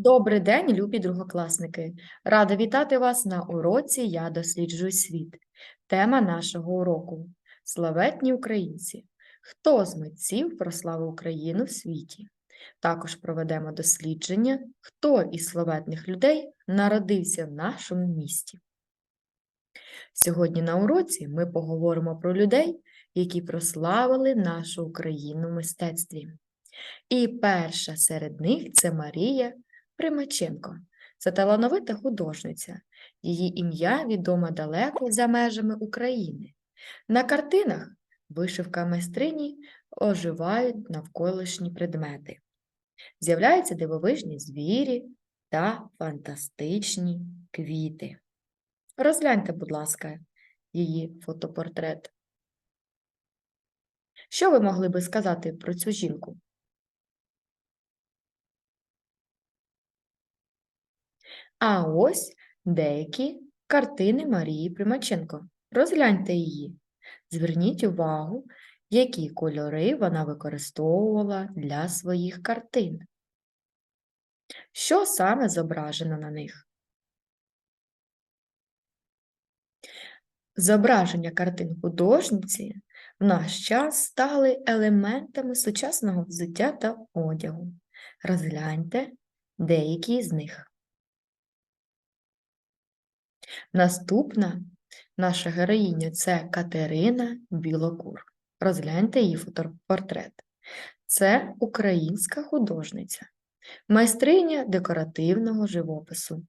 Добрий день, любі другокласники! Рада вітати вас на уроці Я досліджую світ. Тема нашого уроку Славетні українці. Хто з митців прославив Україну в світі? Також проведемо дослідження, хто із славетних людей народився в нашому місті. Сьогодні на уроці ми поговоримо про людей, які прославили нашу Україну в мистецтві. І перша серед них це Марія Примаченко. Це талановита художниця. Її ім'я відоме далеко за межами України. На картинах вишивка майстрині оживають навколишні предмети. З'являються дивовижні звірі та фантастичні квіти. Розгляньте, будь ласка, її фотопортрет. Що ви могли би сказати про цю жінку? А ось деякі картини Марії Примаченко. Розгляньте її. Зверніть увагу, які кольори вона використовувала для своїх картин. Що саме зображено на них? Зображення картин художниці в наш час стали елементами сучасного взуття та одягу. Розгляньте деякі з них. Наступна наша героїня це Катерина Білокур. Розгляньте її фотопортрет. Це українська художниця, майстриня декоративного живопису.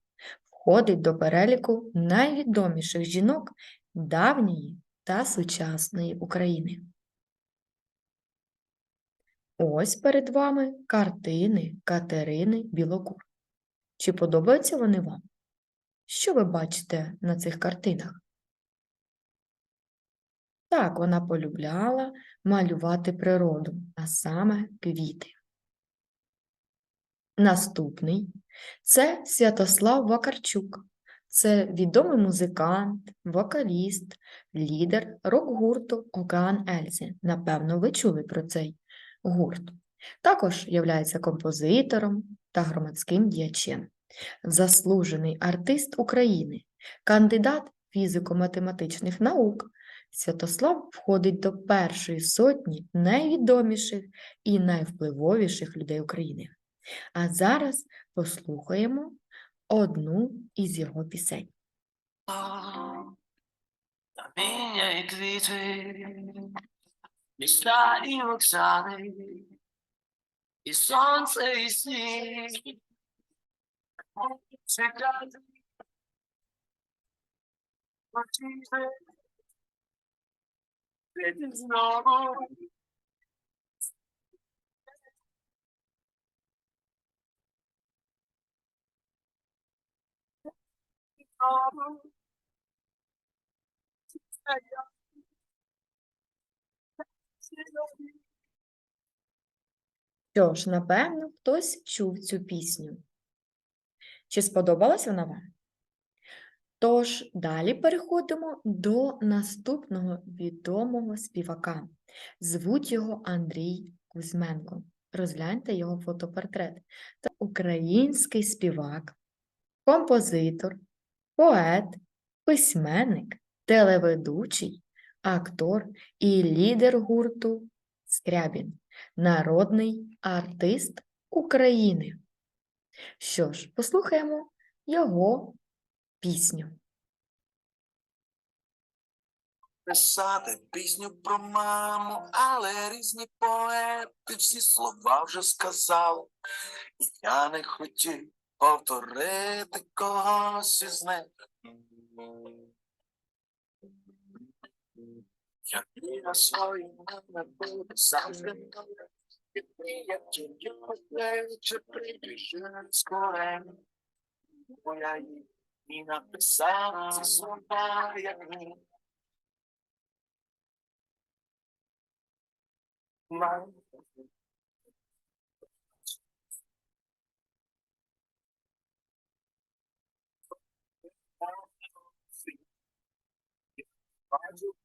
Входить до переліку найвідоміших жінок давньої та сучасної України. Ось перед вами картини Катерини Білокур. Чи подобаються вони вам? Що ви бачите на цих картинах? Так, вона полюбляла малювати природу, а саме квіти. Наступний це Святослав Вакарчук. Це відомий музикант, вокаліст, лідер рок-гурту Океан Ельзі. Напевно, ви чули про цей гурт. Також являється композитором та громадським діячем заслужений артист України, кандидат фізико-математичних наук. Святослав входить до першої сотні найвідоміших і найвпливовіших людей України. А зараз послухаємо одну із його пісень. Міста і вокзали, і сонце, і сніг. Що ж, напевно, хтось чув цю пісню. Чи сподобалась вона вам? Тож далі переходимо до наступного відомого співака. Звуть його Андрій Кузьменко. Розгляньте його фотопортрет. Це український співак, композитор, поет, письменник, телеведучий, актор і лідер гурту Скрябін, народний артист України. Що ж, послухаємо його пісню. Писати пісню про маму, але різні поети всі слова вже сказали. І Я не хотів повторити когось із них. Я вірю своїм не буду завжди добре. І я тільки плече прибіжу скоро. Бо я їй і написав ці слова, як ні. Мам. Мам.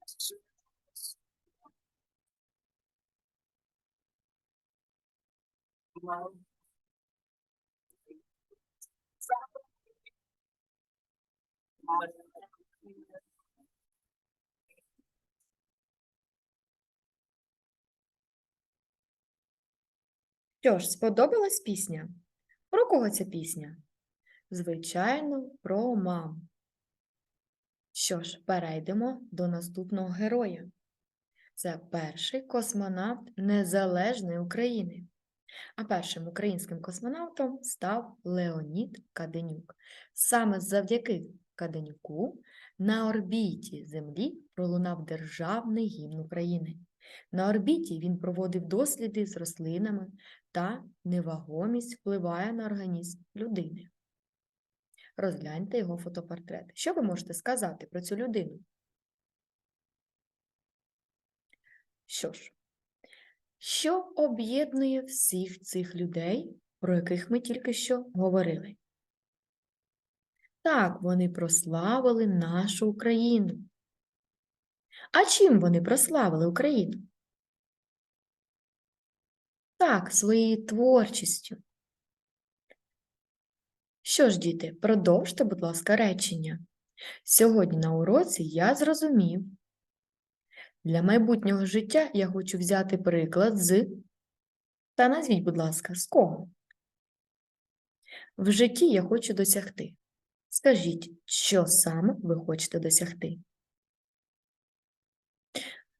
Що ж, сподобалась пісня? Про кого ця пісня? Звичайно, про мам. Що ж, перейдемо до наступного героя. Це перший космонавт Незалежної України. А першим українським космонавтом став Леонід Каденюк. Саме завдяки Каденюку на орбіті Землі пролунав державний гімн України. На орбіті він проводив досліди з рослинами та невагомість впливає на організм людини. Розгляньте його фотопортрет. Що ви можете сказати про цю людину? Що ж, що об'єднує всіх цих людей, про яких ми тільки що говорили? Так, вони прославили нашу Україну. А чим вони прославили Україну? Так, своєю творчістю. Що ж, діти, продовжте, будь ласка, речення. Сьогодні на уроці я зрозумів. Для майбутнього життя я хочу взяти приклад з. Та назвіть, будь ласка, з кого? В житті я хочу досягти. Скажіть, що саме ви хочете досягти?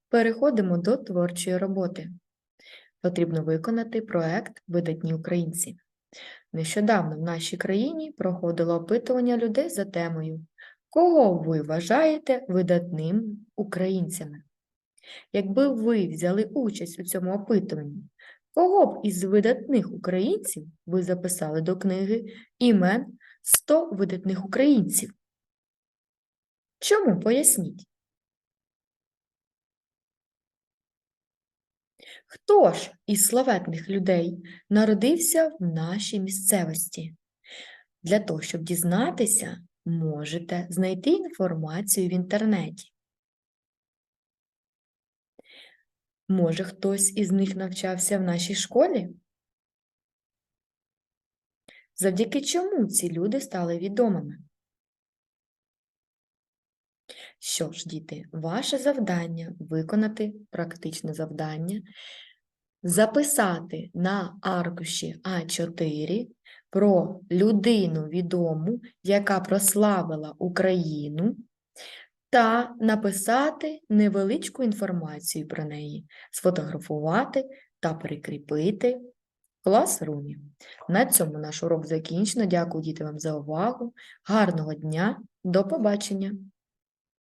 Переходимо до творчої роботи. Потрібно виконати проект Видатні українці. Нещодавно в нашій країні проходило опитування людей за темою Кого ви вважаєте видатними українцями? Якби ви взяли участь у цьому опитуванні, кого б із видатних українців ви записали до книги імен 100 видатних українців? Чому поясніть? Хто ж із славетних людей народився в нашій місцевості? Для того, щоб дізнатися, можете знайти інформацію в інтернеті. Може, хтось із них навчався в нашій школі? Завдяки чому ці люди стали відомими? Що ж, діти, ваше завдання виконати практичне завдання, записати на аркуші А4 про людину відому, яка прославила Україну, та написати невеличку інформацію про неї, сфотографувати та прикріпити в класрумі. На цьому наш урок закінчено. Дякую, діти, вам за увагу. Гарного дня, до побачення!